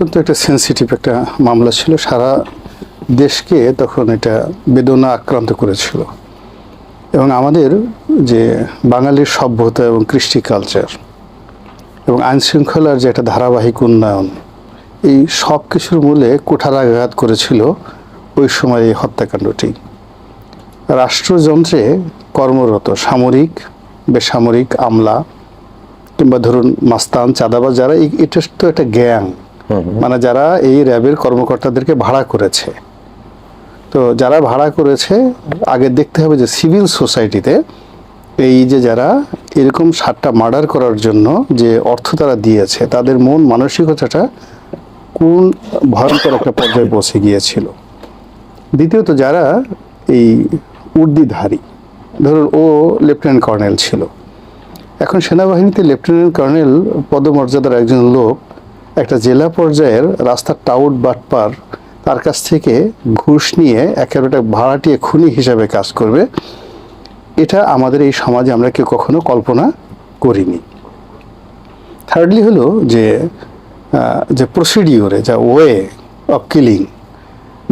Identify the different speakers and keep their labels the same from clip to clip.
Speaker 1: অত্যন্ত একটা সেন্সিটিভ একটা মামলা ছিল। সারা দেশকে তখন এটা বেদনা আক্রান্ত করেছিল। এবং আমাদের যে বাঙালির সভ্যতা এবং কৃষ্টি কালচার এবং আইন শৃঙ্খলার যে একটা ধারাবাহিক উন্নয়ন, এই সব কিছুর মূলে কুঠারাঘাত করেছিল ওই সময় এই হত্যাকাণ্ডটি। রাষ্ট্রযন্ত্রে কর্মরত সামরিক, বেসামরিক আমলা কিংবা ধরুন মাস্তান, চাঁদাবাজ যারা এটা তো একটা গ্যাং মানে যারা এই র্যাবের কর্মকর্তাদেরকে ভাড়া করেছে। তো যারা ভাড়া করেছে, আগে দেখতে হবে যে সিভিল সোসাইটিতে এই যে যারা এরকম সাতটা মার্ডার করার জন্য যে অর্থ তারা দিয়েছে, তাদের মন মানসিকতাটা কোন ভয়ঙ্কর একটা পর্যায়ে পৌঁছে গিয়েছিল। দ্বিতীয়ত যারা এই উর্দিধারী, ধরুন ও লেফটেন্যান্ট কর্নেল ছিল। এখন সেনাবাহিনীতে লেফটেন্যান্ট কর্নেল পদমর্যাদার একজন লোক একটা জেলা পর্যায়ের রাস্তার টাউট বাটপার তার কাছ থেকে ঘুষ নিয়ে একেবারে ভাড়াটিয়ে খুনি হিসাবে কাজ করবে। এটা আমাদের এই সমাজে আমরা কেউ কখনো কল্পনা করিনি। থার্ডলি হলো যে যে প্রসিডিওরে যা ওয়ে অফ কিলিং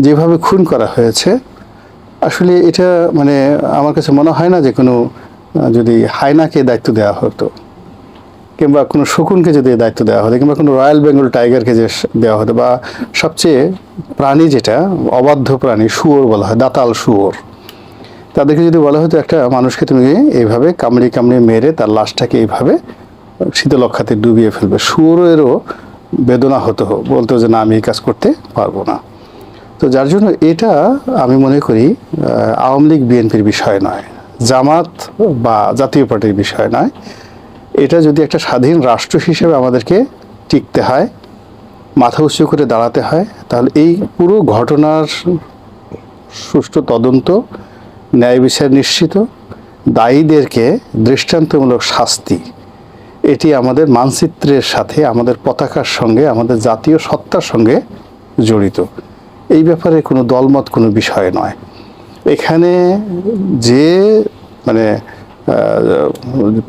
Speaker 1: যেভাবে খুন করা হয়েছে, আসলে এটা মানে আমার কাছে মনে হয় না যে কোনো যদি হায়নাকে দায়িত্ব দেওয়া হতো। কিংবা কোনো শকুনকে যদি দায়িত্ব দেওয়া হতো, কিংবা কোনো রয়্যাল বেঙ্গল টাইগারকে যে দেওয়া হতো, বা সবচেয়ে প্রাণী যেটা, অবাধ্য প্রাণী, শুয়োর বলা হয়, দাতাল শুয়োর, তাদেরকে যদি বলা হতো, একটা মানুষকে তুমি এইভাবে কামড়ে কামড়ে মেরে তার লাশটাকে এইভাবে শীতলক্ষাতে ডুবিয়ে ফেলবে। শুয়োরেরও বেদনা হতো, বলতো যে না, আমি এই কাজ করতে পারব না। তো যার জন্য এটা আমি মনে করি আওয়ামী লীগ বিএনপির বিষয় নয়, জামাত বা জাতীয় পার্টির বিষয় নয়। এটা যদি একটা স্বাধীন রাষ্ট্র হিসেবে আমাদেরকে টিকতে হয়, মাথা উঁচু করে দাঁড়াতে হয়, তাহলে এই পুরো ঘটনার সুষ্ঠু তদন্ত, ন্যায় বিচার নিশ্চিত, দায়ীদেরকে দৃষ্টান্তমূলক শাস্তি, এটি আমাদের মানচিত্রের সাথে, আমাদের পতাকার সঙ্গে, আমাদের জাতীয় সত্তার সঙ্গে জড়িত। এই ব্যাপারে কোনো দলমত, কোনো বিষয় নয়। এখানে যে মানে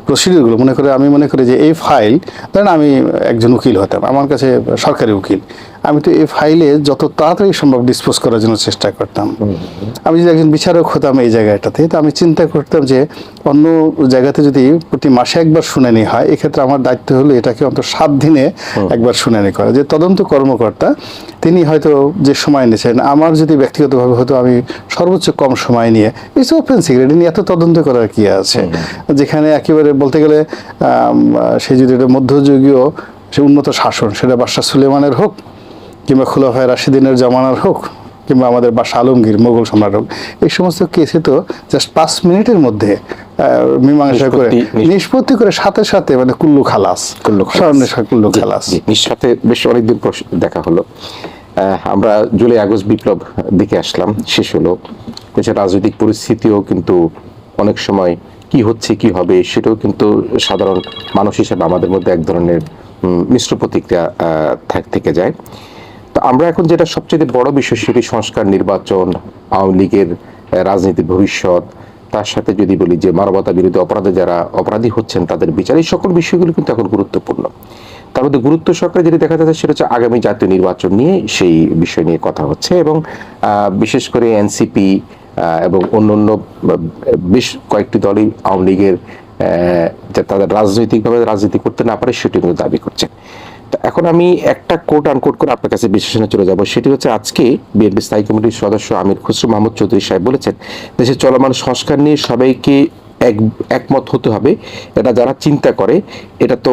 Speaker 1: প্রসিডিউরগুলো মনে করে, আমি মনে করি যে এই ফাইল ধরেন আমি একজন উকিল হতাম, আমার কাছে সরকারি উকিল। আমি তো এই ফাইলে যত তাড়াতাড়ি সম্ভব ডিসপোজ করার জন্য চেষ্টা করতাম। আমি যদি একজন বিচারক হতাম এই জায়গাটাতে তো আমি চিন্তা করতাম যে অন্য জায়গাতে যদি প্রতি মাসে একবার শুনানি হয় এক্ষেত্রে আমার দায়িত্ব হলো এটাকে অন্তত সাত দিনে একবার শুনানি করা। যে তদন্ত কর্মকর্তা তিনি হয়তো যে সময় নিয়েছেন আমার যদি ব্যক্তিগতভাবে হতো আমি সর্বোচ্চ কম সময় নিয়ে ইটস ওপেন সিক্রেট নিয়ে এত তদন্ত করার কি আছে? যেখানে একেবারে বলতে গেলে সে যদি এটা মধ্যযুগীয় সে উন্নত শাসন সেটা বাদশাহ সুলেমানের হোক কিংবা খুলাফায় রাশিদিনের জমানার হোক কিংবা আমাদের বাসা আলমগীর মোগল সম্রাট হোক এই সমস্ত কেসে তো জাস্ট পাঁচ মিনিটের মধ্যে মীমাংসা করে
Speaker 2: নিষ্পত্তি-
Speaker 1: করে সাথে সাথে মানে কুল্লু খালাস
Speaker 2: কুল্লু খালাস।
Speaker 1: কুল্লু খালাস।
Speaker 2: জি, বেশ অনেকদিন দেখা হলো। আমরা জুলাই আগস্ট বিপ্লব দিকে আসলাম শেষ হলো। দেশের রাজনৈতিক পরিস্থিতিও কিন্তু অনেক সময় কি হচ্ছে কি হবে সেটাও কিন্তু সাধারণ মানুষ হিসেবে আমাদের মধ্যে এক ধরনের মিশ্র প্রতিক্রিয়া আহ, থেকে যায়। তো আমরা এখন যেটা সবচেয়ে বড় বিষয় সেটি সংস্কার নির্বাচন আওয়ামী লীগের রাজনীতির ভবিষ্যৎ। তার সাথে যদি বলি যে মানবতা বিরোধী অপরাধে যারা অপরাধী হচ্ছেন তাদের বিচার এই সকল বিষয়গুলো কিন্তু এখন গুরুত্বপূর্ণ। তার মধ্যে গুরুত্ব সহকারে যেটি দেখা যাচ্ছে সেটা হচ্ছে আগামী জাতীয় নির্বাচন নিয়ে সেই বিষয় নিয়ে কথা হচ্ছে এবং বিশেষ করে এনসিপি এবং অন্যান্য আহ, বেশ কয়েকটি দলই আওয়ামী লীগের তাদের রাজনৈতিকভাবে রাজনীতি করতে না পারে সেটি দাবি করছে এখন আমি একটা কোট আনকোট করে আপনার কাছে বিশ্লেষণে চলে যাব। সেটি হচ্ছে আজকে বিএনপি স্থায়ী কমিটির সদস্য আমির খুসরু মাহমুদ চৌধুরী সাহেব বলেছেন দেশের চলমান সংস্কার নিয়ে সবাইকে এক, একমত হতে হবে। এটা যারা চিন্তা করে, এটা তো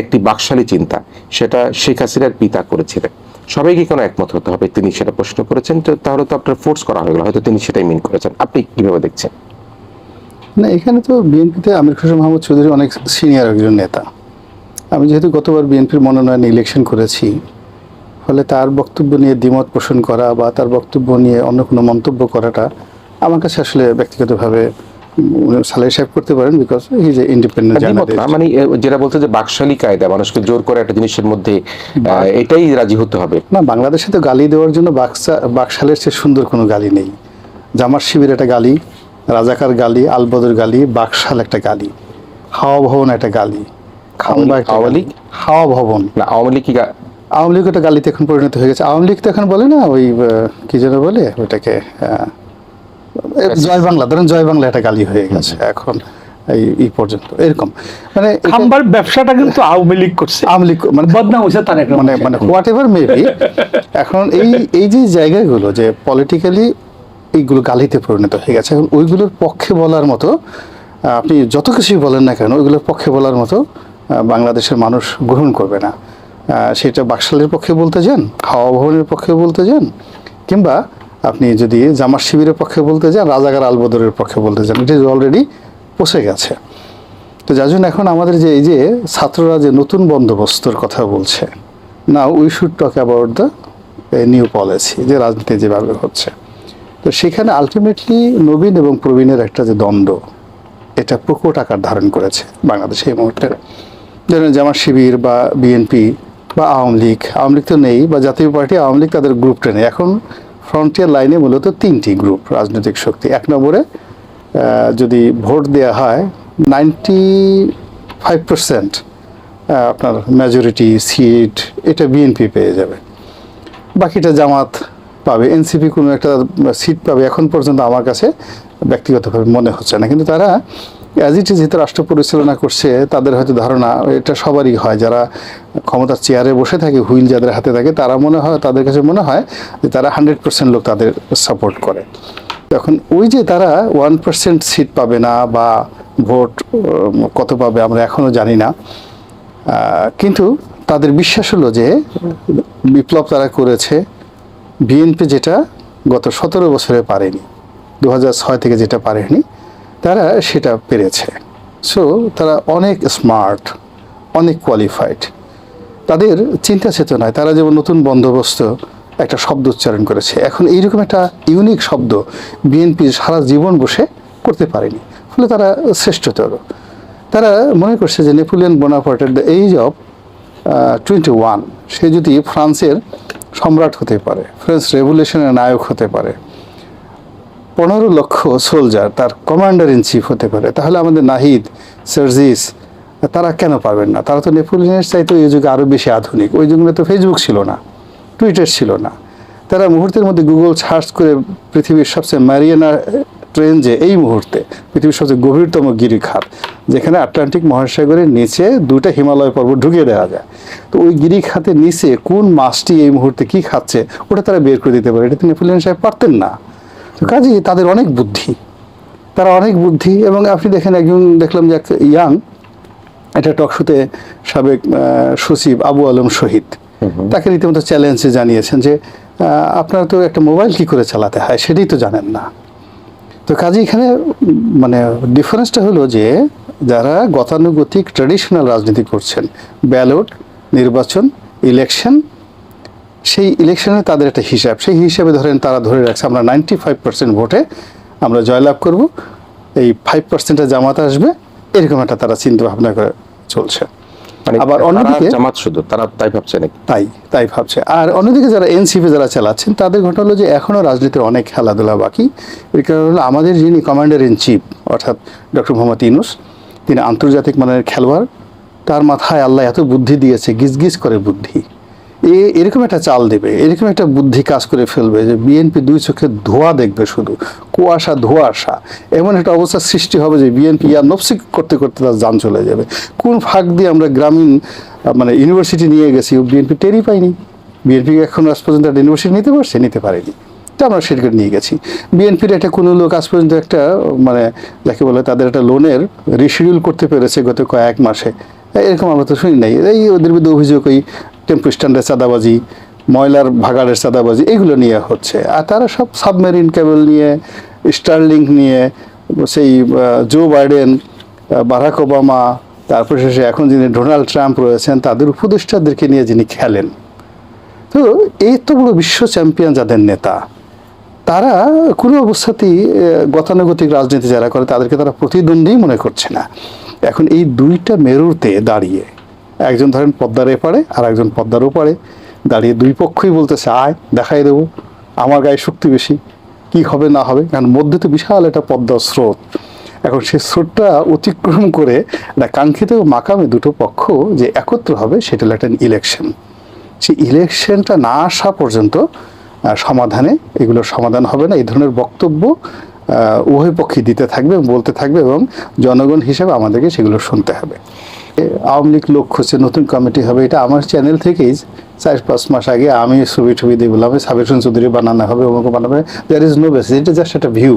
Speaker 2: একটি বাকশালী চিন্তা। সেটা শেখ হাসিনার পিতা করেছিলেন। সবাইকে কেন একমত হতে হবে? তিনি সেটা প্রশ্ন করেছেন। তো তাহলে তো আপনার ফোর্স করা হয়ে গেল। হয়তো তিনি সেটাই মিন করেছেন। আপনি কীভাবে দেখছেন?
Speaker 1: না, এখানে তো বিএনপিতে আমির খুশি মাহমুদ চৌধুরী অনেক সিনিয়র একজন নেতা। আমি যেহেতু গতবার বিএনপির মনোনয়ন ইলেকশন করেছি ফলে তার বক্তব্য নিয়ে দ্বিমত পোষণ করা বা তার বক্তব্য নিয়ে অন্য কোনো মন্তব্য করাটা আমার কাছে আসলে ব্যক্তিগতভাবে সালাই সাহেব করতে পারেন বিকজ হি যে ইন্ডিপেন্ডেন্ট
Speaker 2: মানে যেটা বলতে যে বাকশালী কায়দা মানুষকে জোর করে একটা জিনিসের মধ্যে এটাই রাজি হতে হবে।
Speaker 1: না বাংলাদেশে তো গালি দেওয়ার জন্য বাক্সা বাকশালের চেয়ে সুন্দর কোনো গালি নেই। জামার শিবির একটা গালি রাজাকার গালি আলবদর গালি বাকশাল একটা গালি হাওয়া ভবন একটা গালি। খাম্বা একটা
Speaker 2: আওয়ামী লীগ?
Speaker 1: হাওয়া ভবন।
Speaker 2: না আওয়ামী লীগ কি
Speaker 1: আওয়ামী লীগ ওটা গালিতে এখন পরিণত হয়ে গেছে। আওয়ামী লীগ তো এখন বলে না ওই কি যেন বলে ওটাকে জয় বাংলা ধরেন জয় বাংলা একটা গালি হয়ে গেছে এখন এই এই পর্যন্ত এরকম। মানে
Speaker 3: খাম্বার ব্যবসাটা কিন্তু আওয়ামী লীগ করছে।
Speaker 1: আওয়ামী লীগ মানে
Speaker 3: বদনাম হয়েছে তার একটা
Speaker 1: মানে মানে হোয়াট এভার মেবি এখন এই এই যে জায়গাগুলো যে পলিটিক্যালি এইগুলো গালিতে পরিণত হয়ে গেছে এখন ওইগুলোর পক্ষে বলার মতো আপনি যত কিছুই বলেন না কেন ওইগুলোর পক্ষে বলার মতো বাংলাদেশের মানুষ গ্রহণ করবে না। সেটা বাকশালের পক্ষে বলতে যান হাওয়া ভবনের পক্ষে বলতে যান, কিংবা আপনি যদি জামার শিবিরের পক্ষে বলতে যান রাজাগার আলবদরের পক্ষে বলতে যান ইট ইজ অলরেডি পৌঁছে গেছে। তো যার জন্য এখন আমাদের যে এই যে ছাত্ররা যে নতুন বন্দোবস্তর কথা বলছে না we should talk about the new policy যে রাজনীতি যেভাবে হচ্ছে। তো সেখানে আলটিমেটলি নবীন এবং প্রবীণের একটা যে দ্বন্দ্ব, এটা প্রকট আকার ধারণ করেছে বাংলাদেশে এই মুহূর্তে। ধরেন জামাত শিবির বা বিএনপি বা আওয়ামী লীগ আওয়ামী লীগ তো নেই বা জাতীয় পার্টি, আওয়ামী লীগ তাদের গ্রুপটা নেই। এখন ফ্রন্টিয়ার লাইনে মূলত তিনটি গ্রুপ রাজনৈতিক শক্তি। এক নম্বরে যদি ভোট দেওয়া হয় নাইনটি ফাইভ পার্সেন্ট আপনার মেজরিটি সিট এটা বিএনপি পেয়ে যাবে। বাকিটা জামাত পাবে। এনসিপি কোনো একটা সিট পাবে। এখন পর্যন্ত আমার কাছে ব্যক্তিগতভাবে মনে হচ্ছে না। কিন্তু তারা অ্যাজ ইট ইজ রাষ্ট্র পরিচালনা করছে, তাদের হয়তো ধারণা এটা সবারই হয়। যারা ক্ষমতার চেয়ারে বসে থাকে, হুইল যাদের হাতে থাকে, তারা মনে হয়, তাদের কাছে মনে হয় যে তারা হান্ড্রেড পার্সেন্ট লোক তাদের সাপোর্ট করে। এখন ওই যে তারা ওয়ান পার্সেন্ট সিট পাবে না বা ভোট কত পাবে আমরা এখনও জানি না। কিন্তু তাদের বিশ্বাস হলো যে বিপ্লব তারা করেছে, বিএনপি যেটা গত সতেরো বছরে পারেনি, দু থেকে যেটা পারেনি তারা সেটা পেরেছে। সো তারা অনেক স্মার্ট অনেক কোয়ালিফাইড তাদের চিন্তা চেতনায় তারা যেমন নতুন বন্দোবস্ত একটা শব্দ উচ্চারণ করেছে, এখন এইরকম একটা ইউনিক শব্দ বিএনপি সারা জীবন বসে করতে পারেনি। ফলে তারা শ্রেষ্ঠতর। তারা মনে করছে যে Napoleon বোনাপার্টের the age of twenty one সে যদি ফ্রান্সের সম্রাট হতে পারে ফ্রেঞ্চ রেভলিউশনের নায়ক হতে পারে পনেরো লক্ষ সোলজার তার কমান্ডার ইন চিফ হতে পারে। তাহলে আমাদের নাহিদ, সার্জিস, তারা কেন পারবেন না? তারা তো নেপোলিয়নের চাইতে এই যুগে আরও বেশি আধুনিক। ওই যুগে তো ফেসবুক ছিল না টুইটার ছিল না। তারা মুহূর্তের মধ্যে গুগল সার্চ করে পৃথিবীর সবচেয়ে ম্যারিয়ানা ট্রেন যে এই মুহূর্তে, পৃথিবীর সবচেয়ে গভীরতম গিরিখাত, যেখানে আটলান্টিক মহাসাগরের নিচে দুটা হিমালয় পর্বত ঢুকিয়ে দেওয়া যায়। তো ওই গিরিখাতের নিচে কোন মাছটি এই মুহূর্তে কি খাচ্ছে, ওটা তারা বের করে দিতে পারে। এটা তো নেপোলিয়ন সাহেব পারতেন না। তো কাজেই তাদের অনেক বুদ্ধি। তারা অনেক বুদ্ধি এবং আপনি দেখেন একজন দেখলাম যে একটা ইয়াং একটা টকশোতে সাবেক সচিব আবু আলম শহীদ। তাকে রীতিমতো চ্যালেঞ্জে জানিয়েছেন যে আপনার তো একটা মোবাইল কি করে চালাতে হয় সেটাই তো জানেন না। তো কাজে এখানে মানে ডিফারেন্সটা হলো যে যারা গতানুগতিক ট্র্যাডিশনাল রাজনীতি করছেন ব্যালট নির্বাচন ইলেকশন সেই ইলেকশনে তাদের একটা হিসাব। সেই হিসাবে ধরেন তারা ধরে রাখছে আমরা নাইনটি ফাইভ পার্সেন্ট ভোটে আমরা জয়লাভ করব এই ফাইভ পার্সেন্টে জামাত আসবে এরকম একটা তারা চিন্তা ভাবনা করে চলছে।
Speaker 2: মানে
Speaker 1: আবার অন্যদিকে-
Speaker 2: জামাত শুধু তারা তাই ভাবছে নাকি?
Speaker 1: তাই তাই ভাবছে। আর অন্যদিকে যারা এনসিপি যারা চালাচ্ছেন তাদের ঘটনা হলো যে এখনও রাজনীতির অনেক খেলাধুলা বাকি। এর কারণ হলো আমাদের যিনি কমান্ডার ইন চিফ অর্থাৎ ডক্টর মোহাম্মদ ইনুস তিনি আন্তর্জাতিক মানের খেলোয়াড় তার মাথায় আল্লাহ এত বুদ্ধি দিয়েছে গিজগিজ করে বুদ্ধি। এ এরকম একটা চাল দেবে, এরকম একটা বুদ্ধি কাজ করে ফেলবে যে বিএনপি দুই চোখে ধোয়া দেখবে শুধু, কুয়াশা, ধোয়াশা। এমন একটা অবস্থার সৃষ্টি হবে যে বিএনপি ইয়ার নফসি করতে করতে তার যান চলে যাবে। কোন ফাঁক দিয়ে আমরা গ্রামীণ মানে ইউনিভার্সিটি নিয়ে গেছি বিএনপি টেরই পাইনি বিএনপি এখন আজ পর্যন্ত ইউনিভার্সিটি নিতে পারছে? নিতে পারেনি। তো আমরা সেটাকে নিয়ে গেছি। বিএনপির একটা কোনো লোক আজ পর্যন্ত একটা মানে যাকে বলে তাদের একটা লোনের রিশিডিউল করতে পেরেছে গত কয়েক মাসে। এরকম আমরা তো শুনি নাই। এই ওদের বিরুদ্ধে অভিযোগ ওই টেম্পো স্ট্যান্ডের চাঁদাবাজি, ময়লার ভাগাড়ের চাঁদাবাজি, এগুলো নিয়ে হচ্ছে। আর তারা সব সাবমেরিন কেবল নিয়ে স্টারলিংক নিয়ে, সেই জো বাইডেন বারাক ওবামা তারপর শেষে এখন যিনি ডোনাল্ড ট্রাম্প রয়েছেন, তাদের উপদেষ্টাদেরকে নিয়ে যিনি খেলেন। তো এই তো বড় বিশ্ব চ্যাম্পিয়ন যাদের নেতা, তারা কোনো অবস্থাতেই গতানুগতিক রাজনীতি যারা করে, তাদেরকে তারা প্রতিদ্বন্দ্বী মনে করছে না। এখন এই দুইটা মেরুতে দাঁড়িয়ে একজন ধরেন পদ্মার এপারে আর একজন পদ্মার ওপারে। দাঁড়িয়ে দুই পক্ষই বলতেছে, আয়, দেখাই দেবো। আমার গায়ে শক্তি বেশি। কি হবে, না হবে? কারণ মধ্যে তো বিশাল একটা পদ্মার স্রোত। এখন সেই স্রোতটা অতিক্রম করে একটা কাঙ্ক্ষিত মাকামে দুটো পক্ষ যে একত্র হবে, সেটা একটা ইলেকশন সেই ইলেকশনটা না আসা পর্যন্ত সমাধানে এগুলোর সমাধান হবে না। এই ধরনের বক্তব্য উভয় পক্ষে দিতে থাকবে বলতে থাকবে এবং জনগণ হিসেবে আমাদেরকে সেগুলো শুনতে হবে। আওয়ামী লীগ লোক হচ্ছে নতুন কমিটি হবে এটা আমার চ্যানেল থেকেই চার পাঁচ মাস আগে আমি ছবি টবি দিয়ে বললাম সাবির হোসেন চৌধুরী বানানো হবে অমুক বানাবে। দেয়ার ইজ নো বেসিস এটা জাস্ট একটা ভিউ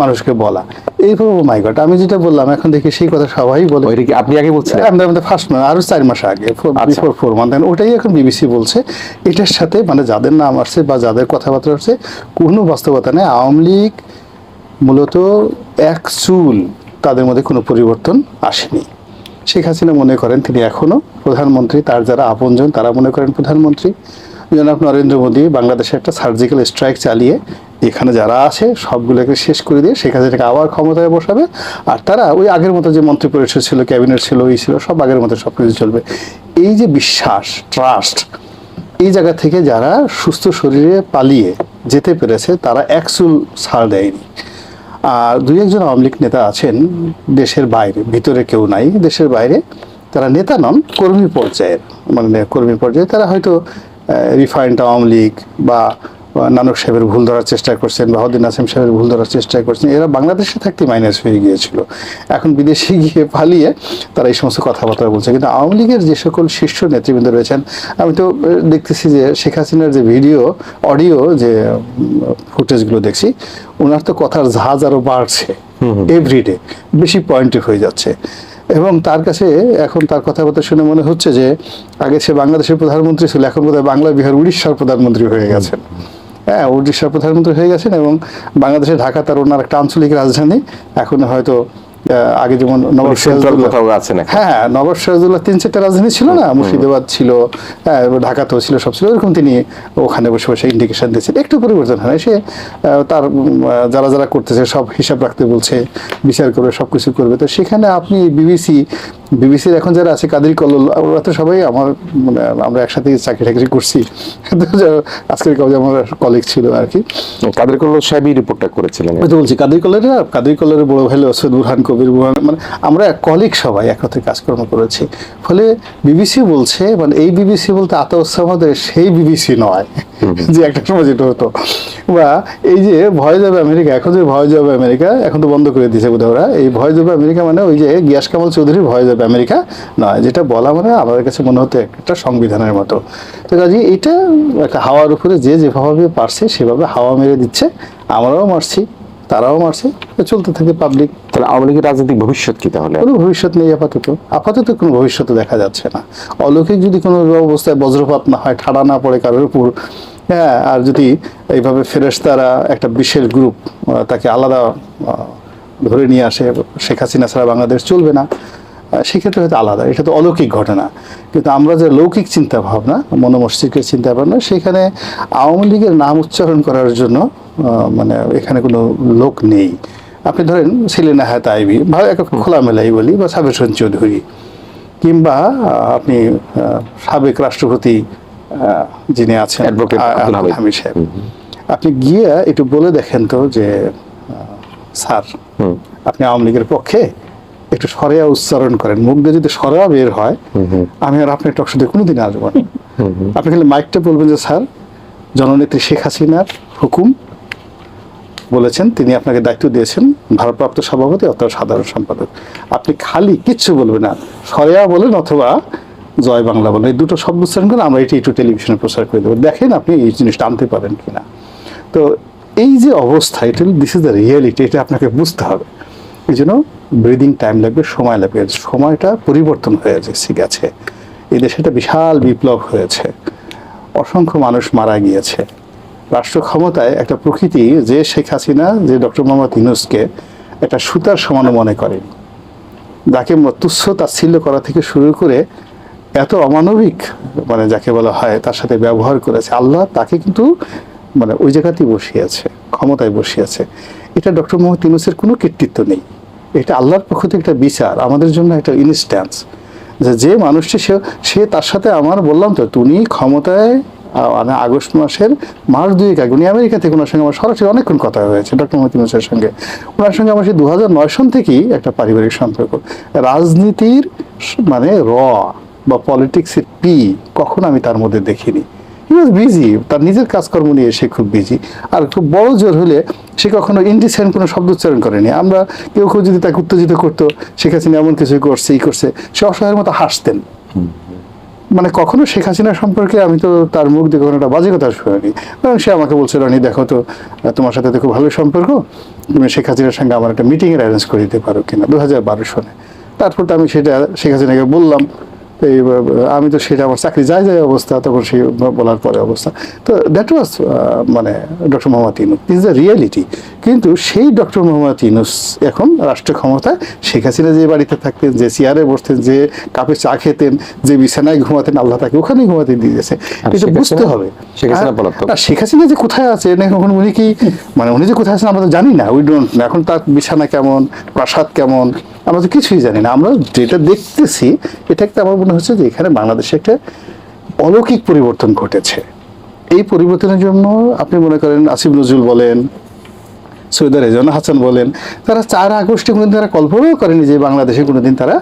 Speaker 1: মানুষকে বলা। এইভাবে মাই গড আমি যেটা বললাম এখন দেখি সেই কথা সবাই বলে।
Speaker 2: ওইটা কি আপনি আগে বলছেন
Speaker 1: আমাদের আমাদের ফার্স্ট মানে আরও চার মাস আগে। বিফোর ফোর মান্থ ওটাই এখন বিবিসি বলছে। এটার সাথে মানে যাদের নাম আসছে বা যাদের কথাবার্তা আসছে কোনো বাস্তবতা নেই। আওয়ামী লীগ মূলত এক চুল তাদের মধ্যে কোনো পরিবর্তন আসেনি। শেখ হাসিনা মনে করেন তিনি এখনও প্রধানমন্ত্রী, তার যারা আপনজন তারা মনে করেন প্রধানমন্ত্রী। জনাব নরেন্দ্র মোদী বাংলাদেশে একটা সার্জিক্যাল স্ট্রাইক চালিয়ে এখানে যারা আছে সবগুলোকে শেষ করে দিয়ে শেখ হাসিনাকে আবার ক্ষমতায় বসাবে। আর তারা ওই আগের মতো যে মন্ত্রী পরিষদ ছিল, ক্যাবিনেট ছিল ওই ছিল, সব আগের মতো সব কিছু চলবে। এই যে বিশ্বাস ট্রাস্ট এই জায়গা থেকে যারা সুস্থ শরীরে পালিয়ে যেতে পেরেছে, তারা এক চুল ছাড় দেয়নি। আর দুই একজন আওয়ামী লীগ নেতা আছেন দেশের বাইরে, ভিতরে কেউ নাই, দেশের বাইরে। তারা নেতা নন, কর্মী পর্যায়ের মানে কর্মী পর্যায়ে। তারা হয়তো রিফাইন্ড আওয়ামী লীগ বা নানক সাহেবের ভুল ধরার চেষ্টা করছেন বাহাউদ্দিন নাসিম সাহেবের ভুল ধরার চেষ্টা করছেন এরা বাংলাদেশে থাকতে মাইনাস হয়ে গিয়েছিল। এখন বিদেশে গিয়ে পালিয়ে তারা এই সমস্ত কথাবার্তা বলছে। কিন্তু আওয়ামী লীগের যে সকল শীর্ষ নেতৃবৃন্দ রয়েছেন আমি তো দেখতেছি যে শেখ হাসিনার যে ভিডিও অডিও যে ফুটেজগুলো দেখছি ওনার তো কথার ঝাঁজ আরও বাড়ছে এভরিডে বেশি পয়েন্টে হয়ে যাচ্ছে। এবং তার কাছে এখন তার কথাবার্তা শুনে মনে হচ্ছে যে আগে সে বাংলাদেশের প্রধানমন্ত্রী ছিল এখন বোধহয় বাংলা বিহার উড়িষ্যার প্রধানমন্ত্রী হয়ে গেছেন। হ্যাঁ উড়িষ্যার প্রধানমন্ত্রী হয়ে গেছেন এবং বাংলাদেশের ঢাকা তার ওনার একটা আঞ্চলিক রাজধানী। এখন হয়তো আগে যেমন
Speaker 2: সেন্ট্রাল আছে
Speaker 1: হ্যাঁ হ্যাঁ নবাব সিরাজউদ্দৌলা তিন চারটা রাজধানী ছিল না? মুর্শিদাবাদ ছিল হ্যাঁ ঢাকাতেও ছিল সব ছিল। এরকম তিনি ওখানে বসে বসে ইন্ডিকেশন দিয়েছেন। একটু পরিবর্তন হয়। সে তার যারা যারা করতেছে সব হিসাব রাখতে বলছে বিচার করবে সব কিছু করবে। তো সেখানে আপনি বিবিসি বিবিসির এখন যারা আছে কাদের কল্লোল ওরা তো সবাই আমার মানে আমরা একসাথে চাকরি টাকরি করছি আজকের কাজে আমার কলিগ ছিল আর কি।
Speaker 2: কাদের কল্লোল সাহেবই রিপোর্টটা করেছিলেন।
Speaker 1: ওই তো বলছি কাদের কলের কাদের কলের বড় ভাই সৈয়দ বুরহান কবির বুরহান মানে আমরা কলিগ সবাই একসাথে কাজকর্ম করেছি। ফলে বিবিসি বলছে মানে এই বিবিসি বলতে আতসামাদের সেই বিবিসি নয় যে একটা সময় যেটা হতো। বা এই যে ভয় যাবে আমেরিকা এখন যে ভয় যাবে আমেরিকা এখন তো বন্ধ করে দিয়েছে বোধহয় ওরা। এই ভয় যাবে আমেরিকা মানে ওই যে গিয়াস কামাল চৌধুরীর ভয় যাবে আমেরিকা নয় যেটা বলা মানে আমাদের কাছে মনে হতো একটা সংবিধানের মতো। তো কাজে এটা একটা হাওয়ার উপরে যে যেভাবে পারছে সেভাবে হাওয়া মেরে দিচ্ছে। আমরাও মারছি তারাও মারছে চলতে থাকে পাবলিক
Speaker 2: তাহলে আওয়ামী লীগের রাজনৈতিক ভবিষ্যৎ কি তাহলে?
Speaker 1: কোনো ভবিষ্যৎ নেই আপাতত। আপাতত কোনো ভবিষ্যৎ দেখা যাচ্ছে না। অলৌকিক যদি কোনো অবস্থায় বজ্রপাত না হয় ঠাড়া না পড়ে কারোর উপর হ্যাঁ আর যদি এইভাবে ফেরেশতারা একটা বিশেষ গ্রুপ তাকে আলাদা ধরে নিয়ে আসে, শেখ হাসিনা ছাড়া বাংলাদেশ চলবে না সেক্ষেত্রে হয়তো আলাদা, এটা তো অলৌকিক ঘটনা। কিন্তু আমরা যে লৌকিক চিন্তা ভাবনা মনোমস্তিষ্কের চিন্তা ভাবনা সেখানে আওয়ামী লীগের নাম উচ্চারণ করার জন্য মানে এখানে কোনো লোক নেই। আপনি ধরেন সেলিনা হায়াত আইবি বা এক খোলামেলাই বলি, বা সাবের চৌধুরী, কিংবা আপনি সাবেক রাষ্ট্রপতি যিনি আছেন
Speaker 2: Advocate আব্দুল হামিদ।
Speaker 1: হামিদ সাহেব। আপনি গিয়ে একটু বলে দেখেন তো যে স্যার আপনি আওয়ামী লীগের পক্ষে একটু সরেয়া উচ্চারণ করেন। মুখ দিয়ে যদি সরেয়া বের হয় আমি আর আপনার টকশোতে কোনোদিন আসব না। আপনি খালি মাইকটা বলবেন যে স্যার জননেত্রী শেখ হাসিনার হুকুম বলেছেন তিনি আপনাকে দায়িত্ব দিয়েছেন ভারপ্রাপ্ত সভাপতি অথবা সাধারণ সম্পাদক। আপনি খালি কিচ্ছু বলবেন না। সরেয়া বলেন অথবা জয় বাংলা বলেন এই দুটো শব্দ উচ্চারণ করে আমরা এটি একটু টেলিভিশনে প্রচার করে দেবো। দেখেন আপনি এই জিনিসটা আনতে পারেন কিনা। তো এই যে অবস্থা, এটা দিস ইজ দ্য রিয়েলিটি এটা আপনাকে বুঝতে হবে। এই জন্য ব্রিদিং টাইম লাগবে, সময় লাগবে। সময়টা পরিবর্তন হয়ে গেছে গেছে এই দেশে একটা বিশাল বিপ্লব হয়েছে। অসংখ্য মানুষ মারা গিয়েছে। রাষ্ট্র ক্ষমতায় একটা প্রকৃতি যে শেখ হাসিনা, যে ডক্টর মোহাম্মদ ইউনুসকে একটা সুতার সমান মনে করেন। যাকে তুচ্ছ তাচ্ছিল্য করা থেকে শুরু করে এত অমানবিক মানে যাকে বলা হয় তার সাথে ব্যবহার করেছে, আল্লাহ তাকে কিন্তু মানে ওই জায়গাতেই বসিয়েছে, ক্ষমতায় বসিয়েছে। এটা ডক্টর মোহাম্মদ ইউনুসের কোনো কৃতিত্ব নেই। এটা আল্লাহর পক্ষ থেকে একটা বিচার, আমাদের জন্য একটা ইনস্ট্যান্স যে যে মানুষটি, সে সে তার সাথে আমার বললাম তো, তুমি ক্ষমতায় মানে আগস্ট মাসের মাস দুয়েক আগে, উনি আমেরিকা থেকে ওনার সঙ্গে আমার সরাসরি অনেকক্ষণ কথা হয়েছে, ডক্টর মোহাম্মদ ইউনুসের সঙ্গে। ওনার সঙ্গে আমার সেই দু হাজার নয় সন থেকেই একটা পারিবারিক সম্পর্ক। রাজনীতির মানে র বা পলিটিক্সের পি কখনো আমি তার মধ্যে দেখিনি। হি ওয়াজ বিজি তার নিজের কাজকর্ম নিয়ে সে খুব বিজি আর খুব বড় জোর হলে সে কখনো ইন্ডিসেন্ট কোনো শব্দ উচ্চারণ করেনি। আমরা কেউ কেউ যদি তাকে উত্তেজিত করতো, শেখ হাসিনা এমন কিছু করছে, এই করছে, সে অসহায়ের মতো হাসতেন। মানে কখনো শেখ হাসিনা সম্পর্কে আমি তো তার মুখ দিয়ে কখনো একটা বাজে কথা শুনিনি। কারণ সে আমাকে বলছে রনি, দেখো তো তোমার সাথে তো খুব ভালো সম্পর্ক। তুমি শেখ হাসিনার সঙ্গে আমার একটা মিটিংয়ের অ্যারেঞ্জ করে দিতে পারো কিনা? দু হাজার বারো সনে তারপর তো আমি সেটা শেখ হাসিনাকে বললাম। এই আমি তো সেটা আমার চাকরি যায় যায় অবস্থা তখন সেই বলার পরে অবস্থা। তো দ্যাট ওয়াজ মানে doctor Mohammad Yunus is the reality কিন্তু সেই ডক্টর মোহাম্মদ ইনুস এখন রাষ্ট্র ক্ষমতায় শেখ হাসিনা যে বাড়িতে থাকতেন যে চেয়ারে বসতেন যে কাপে চা খেতেন যে বিছানায় ঘুমাতেন আল্লাহ তাকে ওখানেই ঘুমাতে দিয়েছে। এটা বুঝতে হবে। না, শেখ হাসিনা যে কোথায় আছে না এখন উনি কি মানে উনি যে কোথায় আছেন আমরা তো জানি না উই ডোন্ট এখন তার বিছানা কেমন প্রাসাদ কেমন আমরা তো কিছুই জানি না। আমরা যেটা দেখতেছি এটা একটা আমার মনে হচ্ছে যে এখানে বাংলাদেশে একটা অলৌকিক পরিবর্তন ঘটেছে। এই পরিবর্তনের জন্য আপনি মনে করেন আসিফ নজরুল বলেন সৈয়দ রেজান হাসান বলেন তারা চার আগস্টে কোনোদিন তারা কল্পনাও করেনি যে বাংলাদেশে কোনোদিন তারা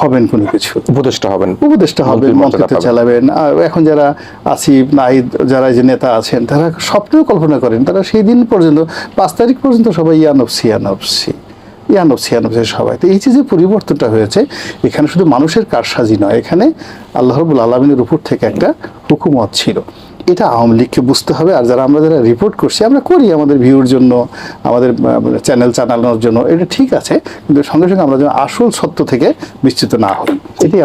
Speaker 1: হবেন কোনো কিছু।
Speaker 2: উপদেষ্টা হবেন।
Speaker 1: উপদেষ্টা হবেন মন্ত্রিত্ব চালাবেন। আর এখন যারা আসিফ নাহিদ যারা যে নেতা আছেন তারা স্বপ্নেও কল্পনা করেন তারা সেই দিন পর্যন্ত পাঁচ তারিখ পর্যন্ত সবাই ইয়ানবসি ইয়ানবসি ইয়ানবসি ছিয়ানব্বই সবাই। তো এই যে যে পরিবর্তনটা হয়েছে, এখানে শুধু মানুষের কারসাজি নয়, এখানে আল্লাহ রবুল আলমিনের উপর থেকে একটা হুকুমত ছিল। এটা আওয়ামী লীগকে বুঝতে হবে, আর যারা আমরা যারা রিপোর্ট করছি, আমরা করি আমাদের ভিউর জন্য, আমাদের চ্যানেল চালানোর জন্য, এটা ঠিক আছে, কিন্তু সঙ্গে সঙ্গে আমরা যেন আসল সত্য থেকে বিস্তৃত না হই। এটাই